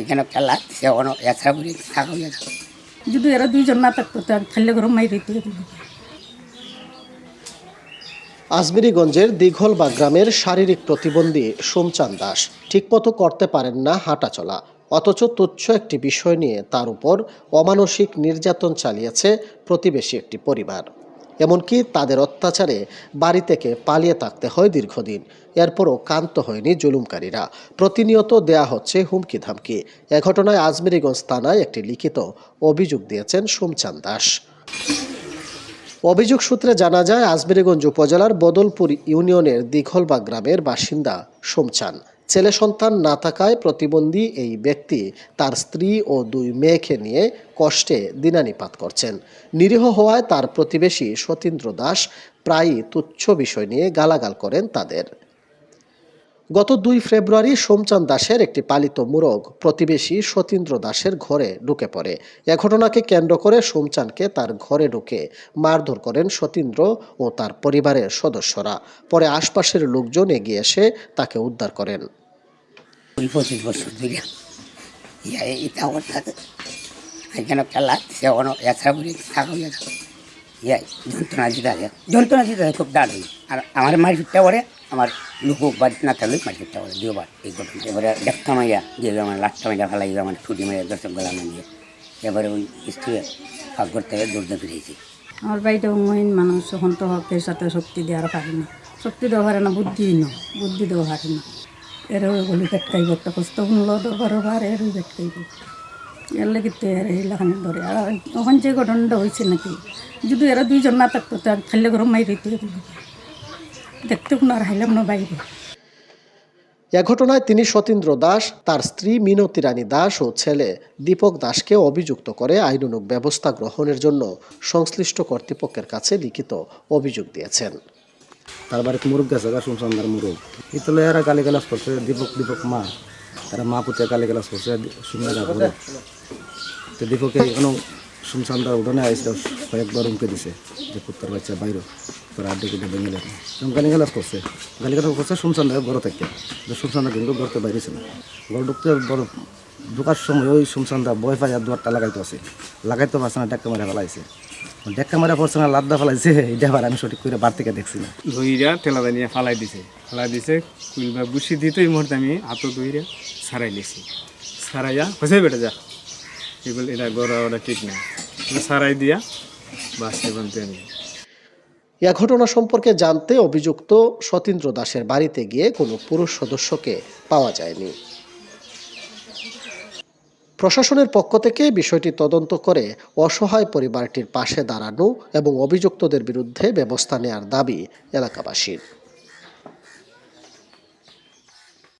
এখানে খেলা সে অন এছাড়া করে থাকা হয়ে যাবে যদি এরা দুইজন না থাকতো তাহলে খেললে গরম মাই রইতে আজমিরিগঞ্জের দীঘলবা গ্রামের শারীরিক প্রতিবন্ধী সোমচান দাস ঠিকমতো করতে পারেন না হাঁটা চলা অথচ তুচ্ছ একটি বিষয় নিয়ে তার উপর অমানসিক নির্যাতন চালিয়েছে প্রতিবেশী একটি পরিবার। এমনকি তাদের অত্যাচারে বাড়ি থেকে পালিয়ে থাকতে হয় দীর্ঘদিন। এরপরও কান্ত হয়নি জুলুমকারীরা। প্রতিনিয়ত দেয়া হচ্ছে হুমকি ধামকি এ ঘটনায় আজমিরিগঞ্জ থানায় একটি লিখিত অভিযোগ দিয়েছেন সোমচান দাস। অভিযোগ সূত্রে জানা যায়, আজমিরগঞ্জ উপজেলার বদলপুর ইউনিয়নের দীঘলবা গ্রামের বাসিন্দা সোমচান। ছেলে সন্তান না থাকায় প্রতিবন্ধী এই ব্যক্তি তার স্ত্রী ও দুই মেয়েকে নিয়ে কষ্টে দিনানিপাত করছেন। নিরীহ হওয়ায় তার প্রতিবেশী সতীন্দ্র দাস প্রায়ই তুচ্ছ বিষয় নিয়ে গালাগাল করেন তাদের। গত দুই ফেব্রুয়ারি সোমচাঁদ দাসের একটি পালিত মুরগ প্রতিবেশী সতীন্দ্র দাসের ঘরে ঢুকে পড়ে। এ ঘটনাকে কেন্দ্র করে সোমচাঁদকে তার ঘরে ঢুকে মারধর করেন সতীন্দ্র ও তার পরিবারের সদস্যরা। পরে আশপাশের লোকজন এগিয়ে এসে তাকে উদ্ধার করেন। খুব দাঁড় আর আমার মারি পারে আমার লোক বাড়ি না থাকলে মারি ফিরতে পারে দুবার এই ঘটনা। এবারে দেখা মাইয়া যে আমার লাটটা মাইয়া ফেলাই আমার ছুটি মাইয়া দশ গলা দিয়ে এবারে ওই স্ত্রী ফাঁক করতে দৌড়তে ফিরেছি। আমার বাড়িতে মহিন মানুষ এখন তো সাথে শক্তি দেওয়ার পারে না। শক্তি দেওয়া পারে না, বুদ্ধি না, বুদ্ধি দেওয়া পারে না। এর গলি পেটকাইব একটা কষ্ট শুনলো দরবার বার এর পেটকাইব এর লাগে তো এর এইলাখানে ধরে আর ওখান যে ঘটনাটা হয়েছে নাকি, যদি এরা দুইজন না থাকতো, তাহলে খেললে গরম মাই রইতে দেখতে কোনো আর হাইলাম না বাইরে। এ ঘটনায় তিনি সতীন্দ্র দাস তার স্ত্রী মিনতি রানী দাস ও ছেলে দীপক দাসকে অভিযুক্ত করে আইনানুগ ব্যবস্থা গ্রহণের জন্য সংশ্লিষ্ট কর্তৃপক্ষের কাছে লিখিত অভিযোগ দিয়েছেন। তার বাড়িতে মুরগ গেছে গা শুনসান্দার মুরগ ইতলে এরা গালি গালাজ করছে দীপক দীপক মা। তারা মা পুতে গালি গালাজ করছে সুন্দর ঘুরে। তো দীপকে এখনও শুনসান্দার উঠোনে আইসে কয়েকবার উমকে দিছে যে পুত্তর বাচ্চা বাইরে। তোর আড্ডে কুটে ভেঙে গালি গালাজ করছে। গালি গালাজ করছে শুনসান্দার ঘর থেকে যে শুনসান্দা কিন্তু ঘরতে বাইরেছে না। ঘর ঢুকতে বড় ঢুকার সময় ওই শুনসান্দা বয় পাই আর দুয়ারটা লাগাইতে আছে। লাগাইতে পারছে না ডাক্কা মারা ফেলাইছে। ডাক্কা মারা পড়ছে না লাদ্দা ফেলাইছে। এটা আবার আমি সঠিক করে বার থেকে দেখছি না। ধইরা তেলাদা নিয়ে ফালাই দিছে। ফালাই দিছে কুইলবা বুসি দিতে এই মুহূর্তে আমি হাতও ধইরা সারাই লিছি সারাইয়া হয়েছে বেটা যা। এগুলো এটা গড়া ওটা ঠিক না। সারাই দিয়া বাস এবার এ ঘটনা সম্পর্কে জানতে অভিযুক্ত সতীন্দ্র দাসের বাড়িতে গিয়ে কোনো পুরুষ সদস্যকে পাওয়া যায়নি। প্রশাসনের পক্ষ থেকে বিষয়টি তদন্ত করে অসহায় পরিবারটির পাশে দাঁড়ানো এবং অভিযুক্তদের বিরুদ্ধে ব্যবস্থা নেওয়ার দাবি এলাকাবাসীর।